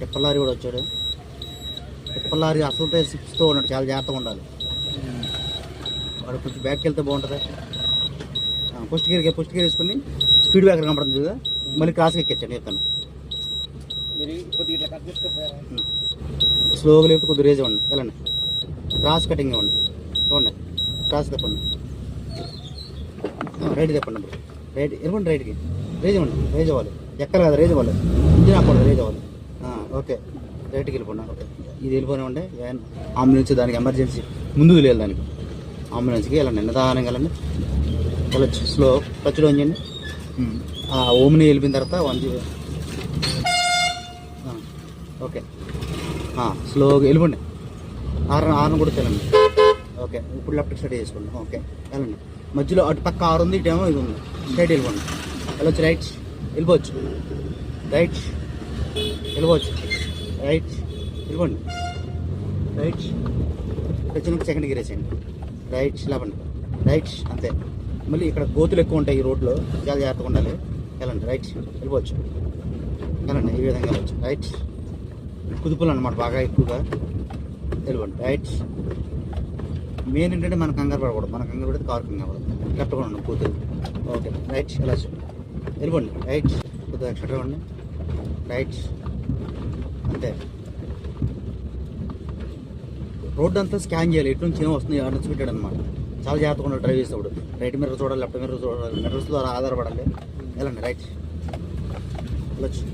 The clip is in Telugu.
టిప్పర్ లారీ కూడా వచ్చాడు. టిప్పర్ లారీ అసలు సిక్స్తో ఉన్నాడు. చాలా జాగ్రత్తగా ఉండాలి. వాడు కొంచెం బ్యాక్కి వెళ్తే బాగుంటుంది. ఫస్ట్ గేర్ ఫస్ట్ గేర్ వేసుకుని స్పీడ్ బ్రేకర్ కనపడుతుంది కదా మళ్ళీ క్రాస్కి ఎక్కించండి చేసుకుంటారా స్లోగా లేకపోతే కొద్దిగా రేజ్ ఇవ్వండి. వెళ్ళండి. క్రాస్ కటింగ్ ఇవ్వండి. ఇవ్వండి క్రాస్ తిప్పండి. రైట్ తిప్పండి రైట్ ఇవ్వండి రైట్కి రేజ్ ఇవ్వండి. రేజ్ అవ్వాలి ఎక్కడ కదా రేజ్ అవ్వాలి ఇంజిన్ ఆపండి రేజ్ అవ్వాలి ఓకే. రైట్కి వెళ్ళిపోండి. ఓకే. ఇది వెళ్ళిపోయినామంటే వ్యాన్ అంబులెన్స్ దానికి ఎమర్జెన్సీ ముందుకు లేదు దానికి. అంబులెన్స్కి వెళ్ళండి. నిదానంగా వెళ్ళండి. వెళ్ళొచ్చు స్లో టచ్లో ఉంచండి ఆ ఓమ్ని వెళ్ళిపోయిన తర్వాత వన్ జీరో ఓకే. స్లోగా వెళ్ళిపోండి. ఆరు ఆరును కూడా వెళ్ళండి. ఓకే. ఇప్పుడు లెఫ్ట్ స్ట్రైట్ చేసుకోండి ఓకే. వెళ్ళండి. మధ్యలో అటు పక్క ఆరు ఉంది ఇటేమో ఇది ఉంది. స్ట్రైట్ వెళ్ళిపోండి. వెళ్ళొచ్చు రైట్ వెళ్ళిపోవచ్చు. రైట్ వెళ్ళిపోవచ్చు. రైట్ ఇదిగోండి. రైట్ వచ్చినాక సెకండ్ గేర్ వేసేయండి. రైట్ లేవండి. రైట్ అంతే. మళ్ళీ ఇక్కడ గోతులు ఎక్కువ ఉంటాయి ఈ రోడ్లో. చాలా జాగ్రత్తగా ఉండాలి. వెళ్ళండి. రైట్ వెళ్ళిపోవచ్చు. వెళ్ళండి. ఈ విధంగా వెళ్ళచ్చు. రైట్ కుదుపులు అనమాట బాగా ఎక్కువగా. వెళ్ళిపోండి. రైట్ మెయిన్ ఏంటంటే మన కంగారు పడకూడదు. మన కంగారు పడితే కారు కంగారు పడదు. లెఫ్ట్ కూడా ఉండండి. కూతురు ఓకే రైట్ వెళ్ళచ్చు వెళ్ళిపోండి. రైట్ కొద్దిగా ఎక్స్ట్రా ఇవ్వండి. రైట్ అంతే రోడ్ అంతా స్కాన్ చేయాలి. ఎటు నుంచి ఏం వస్తుంది అడ్రస్ పెట్టాడు అనమాట చాలా జాగ్రత్తగా డ్రైవ్ చేసేప్పుడు రైట్ మిర్రర్ చూడాలి లెఫ్ట్ మిర్రర్ చూడాలి మిర్రర్స్ ద్వారా ఆధారపడాలి. వెళ్ళండి రైట్. వెళ్ళచ్చు